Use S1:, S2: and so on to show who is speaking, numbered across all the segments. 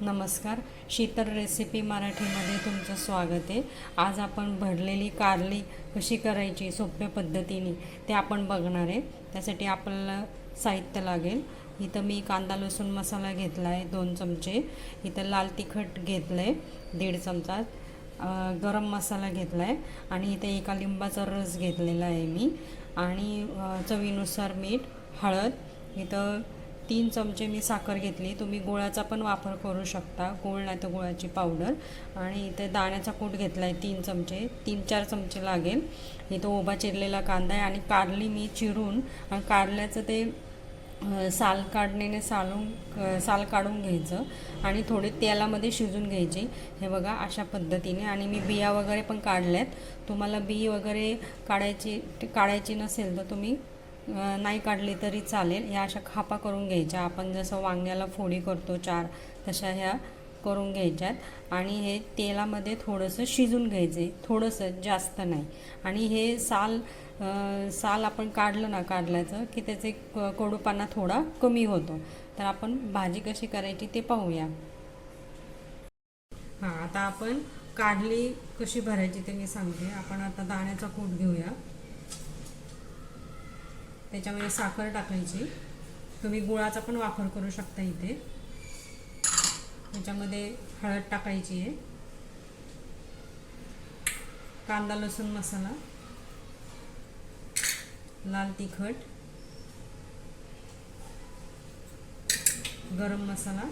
S1: नमस्कार. शीतल रेसिपी मराठीमध्ये तुमचं स्वागत आहे. आज आपण भरलेली कारली कशी करायची सोप्या पद्धतीने ते आपण बघणार आहे. त्यासाठी आपल्याला साहित्य लागेल. इथं मी कांदा लसूण मसाला घेतला आहे दोन चमचे. इथं लाल तिखट घेतलं आहे दीड चमचा. गरम मसाला घेतला आहे आणि इथे एका लिंबाचा रस घेतलेला आहे मी. आणि चवीनुसार मीठ हळद. इथं तीन चमचे मी साखर घेतली. तुम्ही गुळाचा पण वापर करू शकता. गुळ नाही तर गुळाची पावडर. आणि इथे दाण्याचा कूट घेतला आहे तीन चमचे. तीन चार चमचे लागेल. इथं उभा चिरलेला कांदा आहे आणि कारली मी चिरून आणि कारल्याचं ते साल काढणीने सालून साल काढून घ्यायचं आणि थोडे तेलामध्ये शिजून घ्यायची. हे बघा अशा पद्धतीने. आणि मी बिया वगैरे पण काढल्यात. तुम्हाला बी वगैरे काढायची काढायची नसेल तर तुम्ही नाही काढली तरी चालेल. ह्या अशा खापा करून घ्यायच्या. आपण जसं वांग्याला फोडी करतो चार तशा ह्या करून घ्यायच्यात. आणि हे तेलामध्ये थोडंसं शिजून घ्यायचे. थोडंसं जास्त नाही. आणि हे साल साल आपण काढलं ना काढल्याचं की त्याचे क- कडूपणा थोडा कमी होतो. तर आपण भाजी कशी करायची ते पाहूया. हां आता आपण काढली कशी भरायची ते मी सांगते. आपण आता दाण्याचा कूट घेऊया. त्याच्यामध्ये साखर टाकायची. तुम्ही गुळाचा पण वापर करू शकता इथे. त्याच्यामध्ये हळद टाकायची आहे. कांदा लसूण मसाला. लाल तिखट. गरम मसाला.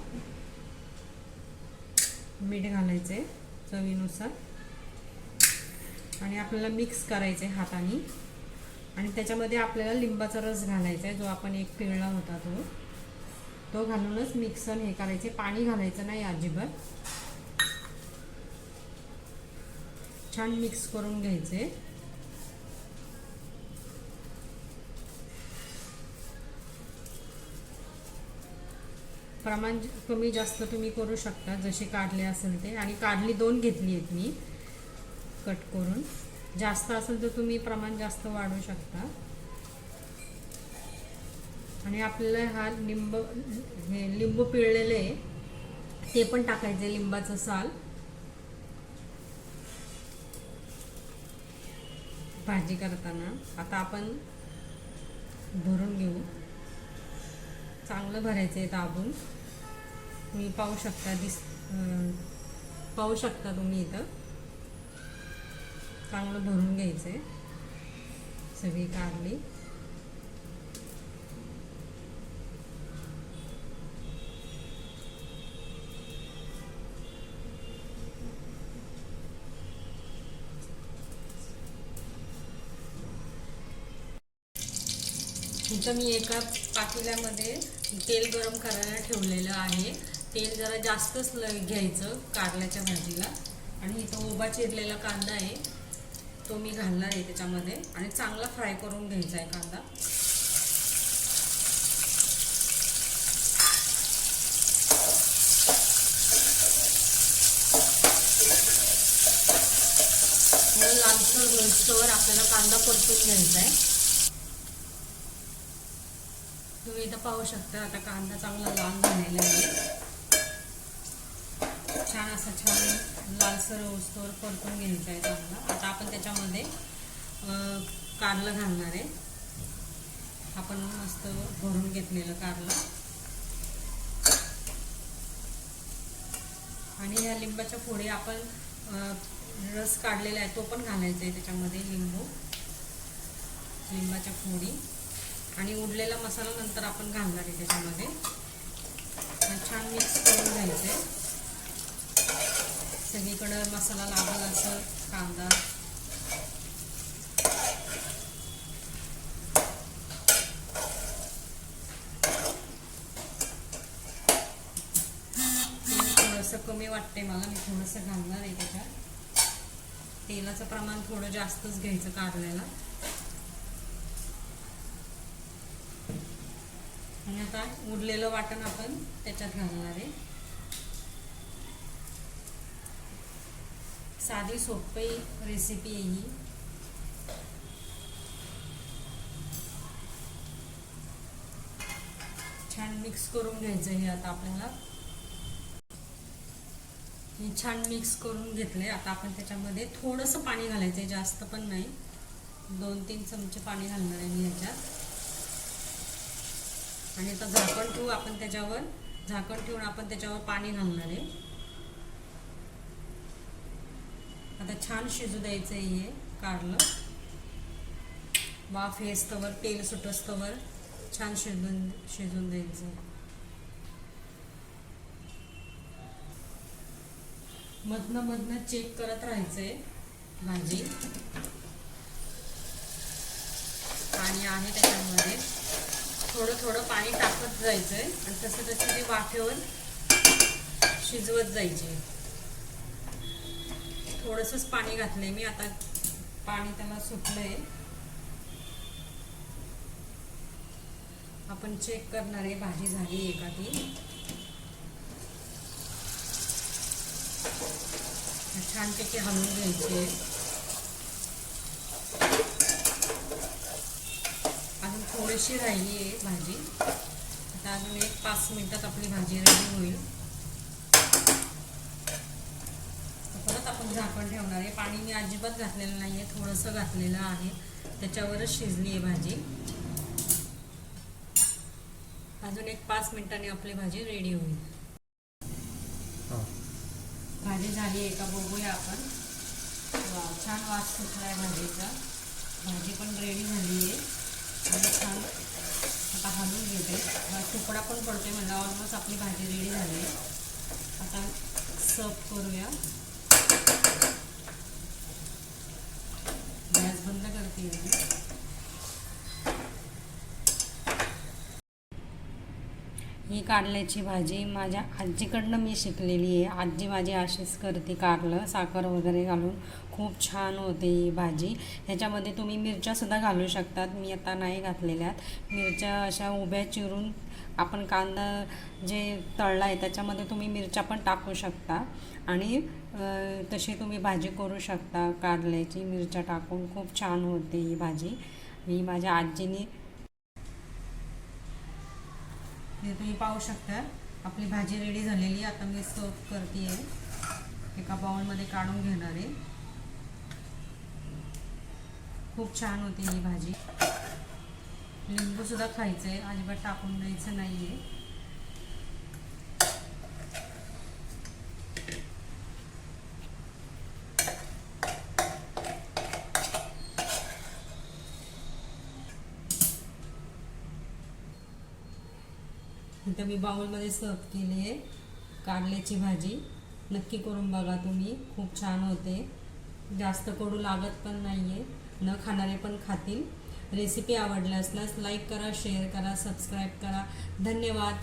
S1: मीठ घालायचे चवीनुसार. आणि आपल्याला मिक्स करायचे हाताने. आणि त्याच्यामध्ये आपल्याला लिंबाचा रस घालायचा आहे जो आपण एक पिळला होता तो. तो घालूनच मिक्सर हे करायचे. पाणी घालायचं नाही अजिबात. छान मिक्स करून घ्यायचे. प्रमाण कमी जास्त तुम्ही करू शकता जसे काढले असेल ते. आणि काढली दोन घेतली आहेत मी. कट करून. जास्त असेल तर तुम्ही प्रमाण जास्त वाढवू शकता. आणि आपल्याला हा लिंब हे लिंबू पिळलेले आहे. ते पण टाकायचे लिंबाचं साल. भाजी करताना. आता आपण भरून घेऊ. चांगलं भरायचं आहे दाबून. तुम्ही पाहू शकता दिस पाहू शकता तुम्ही इथं. चांगलं भरून घ्यायचं. आहे सगळी कारली. इथं मी एका पाकिल्यामध्ये तेल गरम करायला ठेवलेलं आहे. तेल जरा जास्तच ल- घ्यायचं कारल्याच्या भाजीला. आणि इथं उभा चिरलेला कांदा आहे. तो मी घालणार आहे त्याच्यामध्ये. आणि चांगला फ्राय करून घ्यायचा आहे कांदा लालसर होईस्तोवर आपल्याला कांदा परतून घ्यायचा आहे. तुम्ही इथं पाहू शकता आता कांदा चांगला लाल झालेला आहे. छान असा छान लालसर होईस्तोवर परतून घ्यायचा आहे चांगला. आता आपण कारलं घालणार आहे. आपण मस्त भरून घेतलेलं कारलं. आणि ह्या लिंबाच्या फोडी आपण रस काढलेला आहे तो पण घालायचा आहे त्याच्यामध्ये लिंबू. लिंबाच्या फोडी. आणि उडलेला मसाला नंतर आपण घालणार आहे त्याच्यामध्ये. छान मिक्स करून घ्यायचं आहे. सगळीकडं मसाला लागल असं कांदा तेल थोडंसं कमी वाटते मला मी थोडंसं घालणार आहे त्याच्यात. तेलाचं प्रमाण थोडं जास्तच घ्यायचं कारल्याला. आणि आता उरलेलं वाटण आपण त्याच्यात घालणार आहे. साधी सोपी रेसिपी आहे ही. छान मिक्स करून घ्यायचं हे आता आपल्याला. मी छान मिक्स करून घेतले आता आपण त्याच्यामध्ये थोडंसं पाणी घालायचं आहे जास्त पण नाही. दोन तीन चमचे पाणी घालणार आहे मी ह्याच्यात. आणि आता झाकण ठेवू आपण त्याच्यावर. झाकण ठेवून आपण त्याच्यावर पाणी घालणार आहे. आता छान शिजू द्यायचं आहे हे कारलं. वाफ येस्तवर तेल सुटस्तवर छान शिजून शिजून द्यायचं मधनं मधनं चेक करत राहायचंय भाजी. पाणी आहे त्याच्यामध्ये. थोडं थोडं पाणी टाकत जायचंय आणि तसं तसं ते वाफेवर शिजवत जायचे. थोडंसंच पाणी घातलंय मी आता पाणी त्याला सुटलंय. आपण चेक करणार आहे भाजी झाली आहे का ती छानपैकी हलवून घ्यायचे. अजून थोडीशी राहिली आहे भाजी. आता अजून एक पाच मिनिटात आपली भाजी रेडी होईल. परत आपण झाकण ठेवणार आहे. पाणी मी अजिबात घातलेलं नाही आहे थोडंसं घातलेलं आहे. त्याच्यावरच शिजली आहे भाजी. अजून एक पाच मिनिटांनी आपली भाजी रेडी होईल. भाजी झाली आहे का बघूया आपण. छान वास सुटला आहे भाजीचा. भाजी पण रेडी झाली आहे. आणि छान आता हलवून घेते. तुकडा पण पडतोय म्हणजे ऑलमोस्ट आपली भाजी रेडी झाली आहे. आता सर्व करूया गॅस बंद करते मी ही कारल्याची भाजी माझ्या आजीकडनं मी शिकलेली आहे. आजी माझी अशीच करते कारलं साखर वगैरे घालून. खूप छान होते ही भाजी. ह्याच्यामध्ये तुम्ही मिरच्यासुद्धा घालू शकतात. मी आता नाही घातलेल्यात. मिरच्या अशा उभ्या चिरून आपण कांदा जे तळला आहे त्याच्यामध्ये तुम्ही मिरच्या पण टाकू शकता. आणि तशी तुम्ही भाजी करू शकता. कारल्याची मिरच्या टाकून खूप छान होते ही भाजी. ही माझ्या आजीने हे तुम्ही पाहू शकता. आपली भाजी रेडी झालेली आहे. आता मी सर्व करते आहे एका बाउलमध्ये काढून घेणार आहे. खूप छान होती ही भाजी. लिंबू सुद्धा खायचं आहे अजिबात टाकून द्यायचं नाही आहे इथं मी बाउलमध्ये सर्व केली आहे. कारल्याची भाजी. नक्की करून बघा तुम्ही. खूप छान होते. जास्त कडू लागत पण नाही आहे न खाणारे पण खातील. रेसिपी आवडल्या असल्यास लाईक करा शेअर करा सबस्क्राईब करा. धन्यवाद.